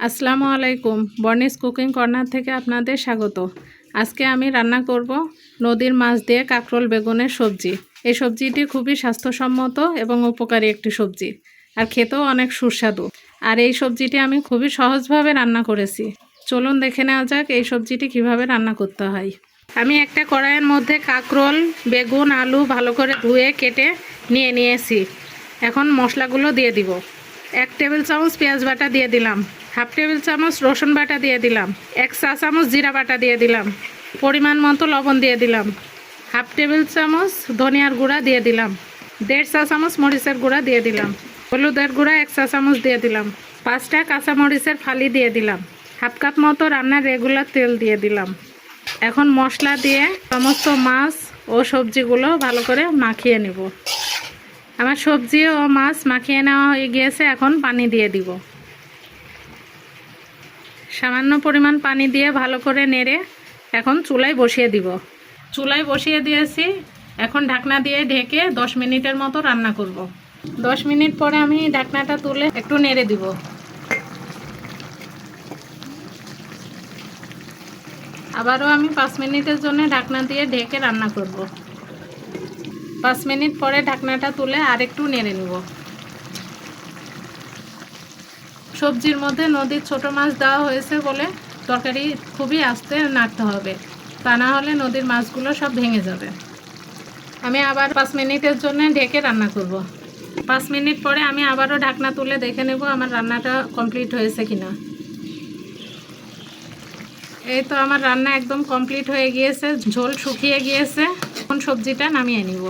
আসসালামু আলাইকুম। বর্নিস cooking corner থেকে আপনাদের স্বাগত। আজকে আমি রান্না করব নদীর মাছ দিয়ে কাঁকরোল বেগুনের সবজি। এই সবজিটি খুবই স্বাস্থ্যসম্মত এবং উপকারী একটি সবজি আর খেতেও অনেক সুস্বাদু। আর এই সবজিটি আমি খুবই সহজভাবে রান্না করেছি। চলুন দেখে নেওয়া যাক এই সবজিটি কীভাবে রান্না করতে হয়। আমি একটা কড়াইয়ের মধ্যে কাঁকরোল, বেগুন, আলু ভালো করে ধুয়ে কেটে নিয়ে নিয়েছি। এখন মশলাগুলো দিয়ে দিব। এক টেবিল চামচ পেঁয়াজ বাটা দিয়ে দিলাম। হাফ টেবিল চামচ রসুন বাটা দিয়ে দিলাম। এক চা চামচ জিরা বাটা দিয়ে দিলাম। পরিমাণ মতো লবণ দিয়ে দিলাম। হাফ টেবিল চামচ ধনিয়ার গুঁড়া দিয়ে দিলাম। দেড় চা চামচ মরিচের গুঁড়া দিয়ে দিলাম। হলুদের গুঁড়া এক চা চামচ দিয়ে দিলাম। পাঁচটা কাঁচা মরিচের ফালি দিয়ে দিলাম। হাফ কাপ মতো রান্নার রেগুলার তেল দিয়ে দিলাম। এখন মশলা দিয়ে সমস্ত মাছ ও সবজিগুলো ভালো করে মাখিয়ে নেব। আমার সবজি ও মাছ মাখিয়ে নেওয়া হয়ে গিয়েছে, এখন পানি দিয়ে দিব। সামান্য পরিমাণ পানি দিয়ে ভালো করে নেড়ে এখন চুলায় বসিয়ে দিব চুলায় বসিয়ে দিয়েছি এখন ঢাকনা দিয়ে ঢেকে দশ মিনিটের মতো রান্না করব। দশ মিনিট পরে আমি ঢাকনাটা তুলে একটু নেড়ে দিব আবারও আমি পাঁচ মিনিটের জন্য ঢাকনা দিয়ে ঢেকে রান্না করব। পাঁচ মিনিট পরে ঢাকনাটা তুলে আরেকটু নেড়ে নেব সবজির মধ্যে নদীর ছোট মাছ দেওয়া হয়েছে বলে তরকারি খুবই আস্তে নাড়তে হবে। তা না হলে নদীর মাছগুলো সব ভেঙে যাবে। আমি আবার পাঁচ মিনিটের জন্য ঢেকে রান্না করব। পাঁচ মিনিট পরে আমি আবারও ঢাকনা তুলে দেখে নেব আমার রান্নাটা কমপ্লিট হয়েছে কিনা। এই তো আমার রান্না একদম কমপ্লিট হয়ে গিয়েছে, ঝোল শুকিয়ে গিয়েছে। এখন সবজিটা নামিয়ে নিব।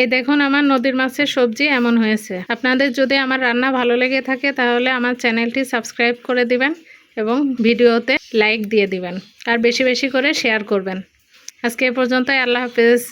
এই দেখুন আমার নদীর মাছের সবজি এমন হয়েছে। আপনাদের যদি আমার রান্না ভালো লেগে থাকে তাহলে আমার চ্যানেলটি সাবস্ক্রাইব করে দিবেন এবং ভিডিওতে লাইক দিয়ে দিবেন। আর বেশি বেশি করে শেয়ার করবেন। আজকে এ পর্যন্তই, আল্লাহ হাফেজ।